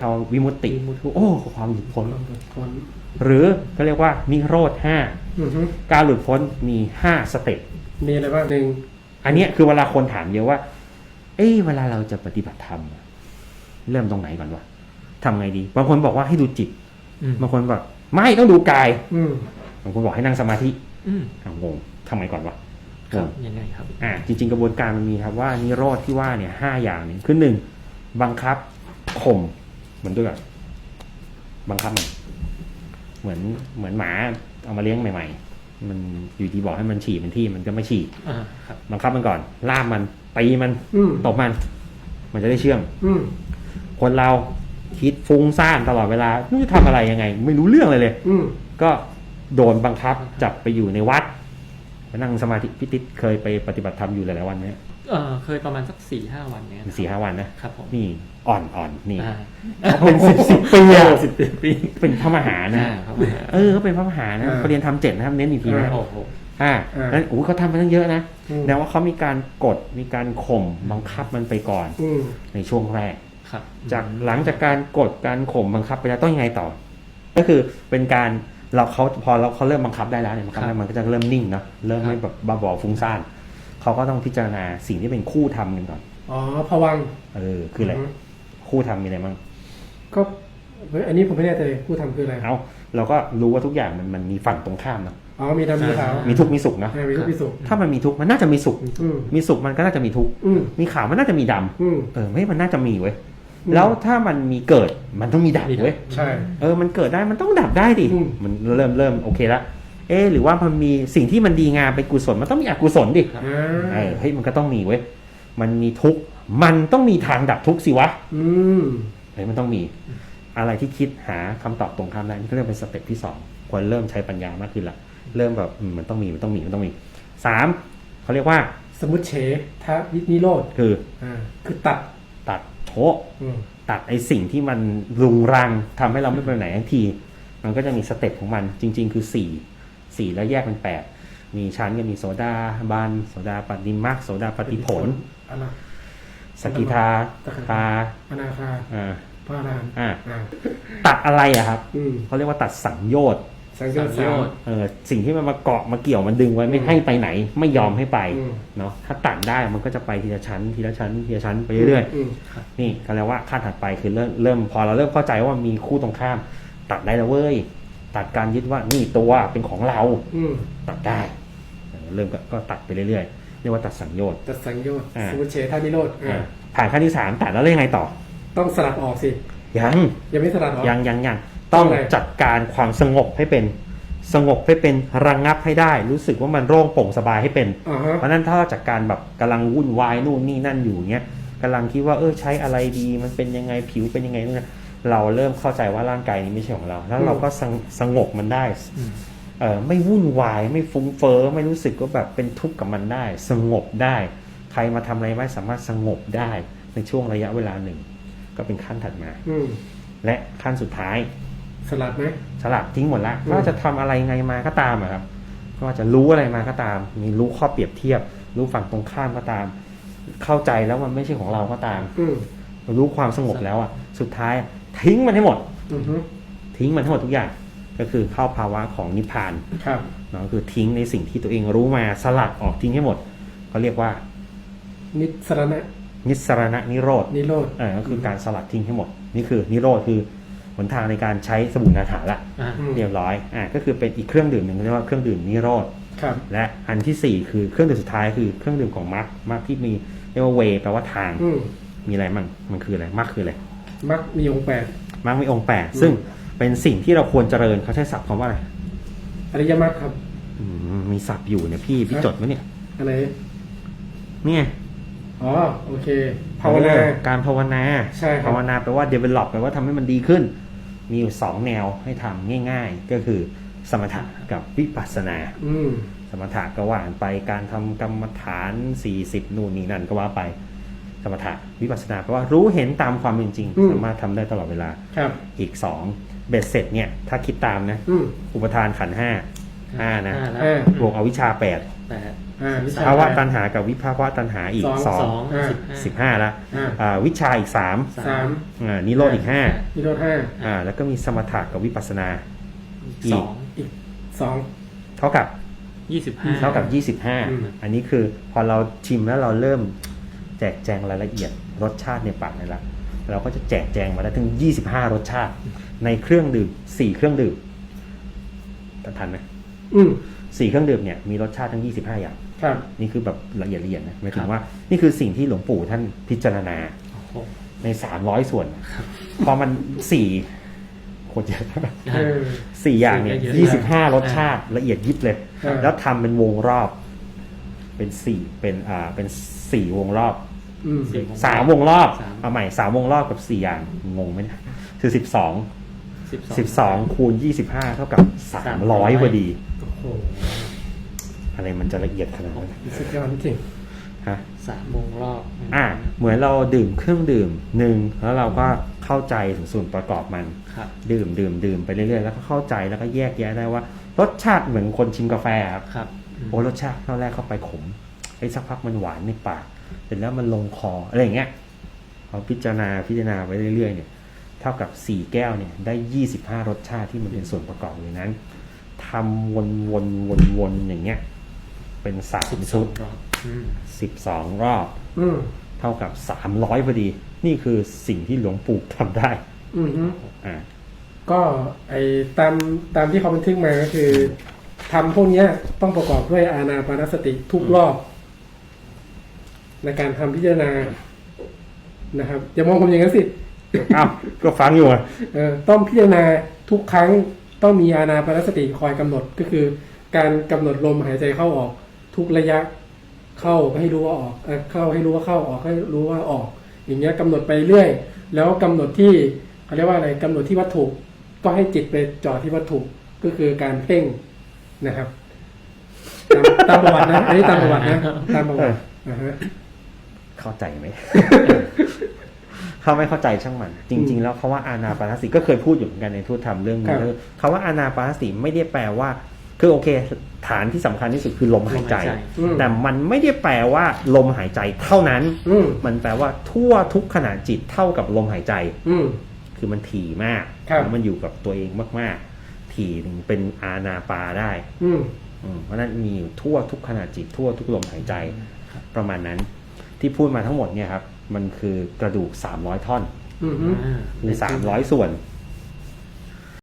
เอาวิมุตติวิมุตติโอ้ความหลุดพ้นพ้น หรือก็เรียกว่านิโรธห้าอือฮึการหลุดพ้นมีห้าสเต็ปมีอะไรบ้างหนึ่งอันเนี้ยคือเวลาคนถามเยอะว่า เอ้ยเวลาเราจะปฏิบัติธรรมอะเริ่มตรงไหนก่อนวะทำไงดีบางคนบอกว่าให้ดูจิตอืมบางคนบอกไม่ต้องดูกาย อืมบางคนบอกให้นั่งสมาธิอืมอะงงทำไมก่อนวะครังบงยังไงครับ อ่า จริง ๆ กระบวนการมันมีครับว่านิโรธที่ว่าเนี่ยห้าอย่างเนี่ยคือหนึ่งบังคับข่ม เหมือนด้วยก่อนบังคับมันเหมือนเหมือนหมาเอามาเลี้ยงใหม่ ๆ มันอยู่ดีบอกให้มันฉี่เป็นที่มันก็ไม่ฉี่อ่าครับ บังคับมันก่อน ล่ามมันตีมันอืมตบมัน มันจะได้เชื่อง อืมคนเราคิดฟุ้งซ่านตลอดเวลาไม่รู้จะทำอะไรยังไง ไม่รู้เรื่องเลยเลย อืมก็โดนบังคับจับไปอยู่ในวัดไปนั่งสมาธิพิติษเคยไปปฏิบัติธรรมอยู่หลายๆวันไหม เออเคยประมาณสักสี่ห้าวันเนี้ยนะครับสี่ห้าวันนะครับผมนี่อ่อนอ่อนนี่อ่าเขาเป็นสิบสิบปีอะสิบปีเป็นพระมหานะอ่าครับเออเขาเป็นพระมหานะเขาเรียนทำเจ็ดนะครับเน้นอีกทีนะโอ้โหอ่านั้นโอ้โหเขาทำมาตั้งเยอะนะอืมแต่ว่าเขามีการกดมีการข่มบังคับมันไปก่อนอืมในช่วงแรกครับจากหลังจากการกดการข่มบังคับไปแล้วต้องยังไงต่อ ก็คือเป็นการเราเขาพอเราเขาเริ่มบังคับได้แล้วเนี่ยบังคับได้มันก็จะเริ่มนิ่งเนาะเริ่มไม่แบบบ้าบอฟุ้งซ่าน เขาก็ต้องพิจารณาสิ่งที่เป็นคู่ทำกันก่อน อ๋อผวังค์เออ คืออะไรฮึคู่ทำมีอะไรบ้าง ก็เฮ้ยอันนี้ผมไม่แน่ใจผู้ทำคืออะไรเอาเราก็รู้ว่าทุกอย่างมันมันมีฝั่งตรงข้ามเนาะอ๋อมีดำมีขาวมีทุกข์มีสุขเนาะอ่ามีทุกพิสุขถ้ามันมีทุกข์มันน่าจะมีสุข อืมมีสุขมันก็น่าจะมีทุกข์ อืมมีขาวมันน่าจะมีดำอืม เออไม่มันน่าจะมีเว้ย อืม แล้วถ้ามันมีเกิดมันต้องมีดับเว้ย ใช่ เออ มันเกิดได้มันต้องดับได้ดิ อืม มันเริ่มเริ่มโอเคละ เอะหรือว่ามันมีสิ่งที่มันดีงามเป็นกุศลมันต้องมีอกุศลดิอ่าเออเฮ้ยมันก็ต้องมีเว้ยมันมีทุกข์มันต้องมีทางดับทุกข์สิวะอืมเฮ้ยมันต้องมี อะไรที่คิดหาคำตอบตรงข้ามได้นี่ก็เรียกเป็นสเต็ปที่สองควรเริ่มใช้ปัญญามากขึ้นละเริ่มแบบอืมมันต้องมีมันต้องมีมันต้องมีสามเขาเรียกว่า สมุติเฉทะนิโรธคืออ่าคือตัดตัดโชะอืมตัดไอสิ่งที่มันรุงรังทำให้เราไม่ไปไหนทันที มันก็จะมีสเต็ปของมันจริง ๆ คือสี่ สี่แล้วแยกเป็นแปดมีชั้นก็มีโสดาบันโสดาปฏิมักโสดาปฏิผลอันนะสกิทาคาอนาคาอ่าพระอรหันต์อ่าอ่าตัดอะไรอะครับอืมเขาเรียกว่าตัดสังโยชน์สังโยชน์สังสาโยมชน์เออสิ่งที่มันมาเกาะมาเกี่ยวมันดึงไว้ไม่อืมให้ไปไหน ไม่ยอมให้ไปอืมเนาะถ้าตัดได้มันก็จะไปทีละชั้น ทีละชั้นทีละชั้นไปเรื่อยๆอืมนี่เขาเรียกว่าขั้นถัดไปคือเริ่มเริ่มพอเราเริ่มเข้าใจว่ามีคู่ตรงข้าม ตัดได้แล้วเว้ย ตัดการยึดว่านี่ตัวเป็นของเราอืมตัดได้เออเริ่มก็ก็ตัดไปเรื่อยๆเรียกว่าตัดสังโยชน์ ตัดสังโยชน์อ่า สมุติเฉทะนิโรธอ่าอ่าผ่านขั้นที่สามตัดแล้วเรื่องไงต่อ ต้องสลัดออกสิ ยังยังไม่สลัดออก ยังยังยังต้องอะไรจัดการความสงบให้เป็นสงบให้เป็นระงงับให้ได้ รู้สึกว่ามันโล่งโปร่งสบายให้เป็น อ่าฮะ เพราะฉะนั้นถ้าเราจากการแบบกำลังวุ่นวายนู่นนี่นั่นอยู่เงี้ยกำลังคิดว่าเออใช้อะไรดีมันเป็นยังไงผิวเป็นยังไงนู่นนะ เราเริ่มเข้าใจว่าร่างกายนี้ไม่ใช่ของเรา แล้วเราก็สงสงบมันได้อืมเออไม่วุ่นวายไม่ฟุ้งเฟ้อไม่รู้สึกว่าแบบเป็นทุกข์กับมันได้ สงบได้ ใครมาทำอะไรไม่สามารถสงบได้ในช่วงระยะเวลาหนึ่ง ก็เป็นขั้นถัดมาอืมและขั้นสุดท้าย สลัดไหมสลับทิ้งหมดละอืมว่าจะทำอะไรไงมาก็ตามอะครับไม่ว่าจะรู้อะไรมาก็ตาม มีรู้ข้อเปรียบเทียบ รู้ฝั่งตรงข้ามก็ตาม เข้าใจแล้วมันไม่ใช่ของเราก็ตามอืมรู้ความสงบแล้วอะ สุดท้าย ทิ้งมันให้หมด อือฮึทิ้งมันทั้งหมดทุกอย่าง ก็คือเข้าภาวะของนิพพานครับ เนาะคือทิ้งในสิ่งที่ตัวเองรู้มาสลัดออกทิ้งให้หมดเขาเรียกว่านิสรณะนิสรณนิโรธนิโรธเออก็คือการสลัดทิ้งให้หมด นี่คือนิโรธคือหนทางในการใช้สมุนคาถาละอ่าอืมเรียบร้อยอ่าก็คือเป็นอีกเครื่องดื่มหนึ่งเรียกว่าเครื่องดื่มนิโรธ ครับ และอันที่สี่คือเครื่องดื่มสุดท้ายคือเครื่องดื่มของมัคมัคที่มีเรียกว่าเวแปลว่าทางอืมมีอะไรมั่งมันคืออะไรมัคคืออะไร มักมีองค์แปด มัคมีองค์แปดอืมซึ่งเป็นสิ่งที่เราควรเจริญเขาใช้ศัพท์คำว่าอะไรอริยมรรคครับอืมมีศัพท์อยู่เนี่ยพี่พี่ฮะจดไว้เนี่ยอะไรเนี่ยอ๋อโอเคภาวนาเออการภาวนาใช่ครับภาวนาแปลว่า develop แปลว่าทำให้มันดีขึ้น มีอยู่สองแนวให้ทำง่าย ๆ ก็คือสมถะกับวิปัสสนา อืมสมถะก็ว่าไปการทำกรรมฐาน40นู่นนี่นั่นก็ว่าไป สมถะวิปัสสนาแปลว่ารู้เห็นตามความเป็นจริง อืม สามารถทำได้ตลอดเวลา ครับ อีกสองเบ็ดเสร็จเนี่ย ถ้าคิดตามนะ อืม อุปทานขันธ์ห้าห้านะห้าแล้วห้าบวกอวิชชาแปดแปดอ่าวิชา ภาวะแปดตันหากับวิภาวะตันหาอีกสองสองสองอ่า สิบห้าสิบห้าละอ่าอ่าวิชาอีกสามสามอ่านิโรธอีกห้านิโรธห้าอ่าแล้วก็มีสมถะกับวิปัสสนา สองอีกสอง เท่ากับยี่สิบห้า เท่ากับยี่สิบห้าอืม อันนี้คือพอเราชิมแล้วเราเริ่ม แจกแจงรายละเอียดรสชาติในปากเลยละเราก็จะแจกแจงมาได้ถึงยี่สิบห้ารสชาติ ในเครื่องดื่มสี่เครื่องดื่มทันไหมอืมสี่เครื่องดื่มเนี่ยมีรสชาติทั้งยี่สิบห้าอย่างครับนี่คือแบบละเอียดละเอียดนะหมายถึงว่า นี่คือสิ่งที่หลวงปู่ท่านพิจารณาโอ้โหในสามร้อยส่วน พอมันสี่โคตรเยอะเออสี่อย่างเนี่ยเยอะยี่ๆสิบห้ารสชาติละเอียดยิบเลยอ่าแล้วทำเป็นวงรอบ เป็นสี่เป็นอ่าเป็นสี่วงรอบ อืม สี่วงสามวงรอบ สามเอาใหม่สามวงรอบกับสี่อย่างงงไหมเนี่ยคือสิบสองสิบสองสิบสองคูณยี่สิบห้าเท่ากับสามร้อยพอดี โอ้โหอะไรมันจะละเอียดขนาดนั้นสุดยอดจริงฮะ สามวงรอบอ่าเหมือนเราดื่มเครื่องดื่มหนึ่งแล้วเราก็เข้าใจถึงส่วนประกอบมัน ครับ ดื่มดื่มดื่มไปเรื่อยๆแล้วก็เข้าใจแล้วก็แยกแยะได้ว่า รสชาติเหมือนคนชิมกาแฟครับครับ โอ้รสชาติเท่าแรกเข้าไปขมไอ้สักพักมันหวานในปาก เสร็จแล้วมันลงคออะไรอย่างเงี้ยพอพิจารณาพิจารณาไปเรื่อยๆเนี่ยเท่ากับสี่แก้วเนี่ยได้ยี่สิบห้ารสชาติที่มันเป็นส่วนประกอบอยู่นั้นทำวนวนวนวนอย่างเงี้ย เป็นสามสิบสอชุงดรอบอืมสิบสองรอบอืมเท่ากับสามร้อยพอดี นี่คือสิ่งที่หลวงปู่ทำได้ อืมฮึอ่าก็ไอตามตามที่เขาบันทึกมาก็คือทำพวกเนี้ยต้องประกอบด้วยอานาปานสติทุกรอบ ในการทำพิจารณานะครับอย่ามองผมอย่างนั้นสิอ้าวก็ฟังอยู่อะเออต้องพิจารณาทุกครั้งต้องมีอานาปานสติคอยกำหนดก็คือ การกำหนดลมหายใจเข้าออก ทุกระยะเข้าให้รู้ว่าออกเอ่อเข้าให้รู้ว่าเข้าออกให้รู้ว่าออก อย่างเงี้ยกำหนดไปเรื่อย แล้วกำหนดที่เขาเรียกว่าอะไรกำหนดที่วัตถุก็ให้จิตไปจ่อที่วัตถุก็คือการเพ่งนะครับ ตามตามประวัตินะอันนี้ตามประวัตินะตามประวัติอ่าฮะ เข้าใจไหม เขาไม่เข้าใจช่างมัน จริง ๆ แล้วคาว่าอานาปานสติก็เคยพูดอยู่เหมือนกันในทูตธรรมเรื่องนี้คือคาว่าอานาปานสติไม่ได้แปลว่า คือโอเค ฐานที่สำคัญที่สุดคือลมหายใจอืมแต่มันไม่ได้แปลว่า ลมหายใจเท่านั้นอืมมันแปลว่าทั่วทุกขณะจิตเท่ากับลมหายใจ อืมคือมันถี่มากครับแล้วมันอยู่กับตัวเองมาก ๆ ถี่ถึงเป็นอานาปาได้ อืมอืมเพราะฉะนั้นมีอยู่ทั่วทุกขณะจิตทั่วทุกลมหายใจ ประมาณนั้น ที่พูดมาทั้งหมดเนี่ยครับ มันคือกระดูก 300 ท่อนอืมฮึอ่าคือ 300 ส่วนอ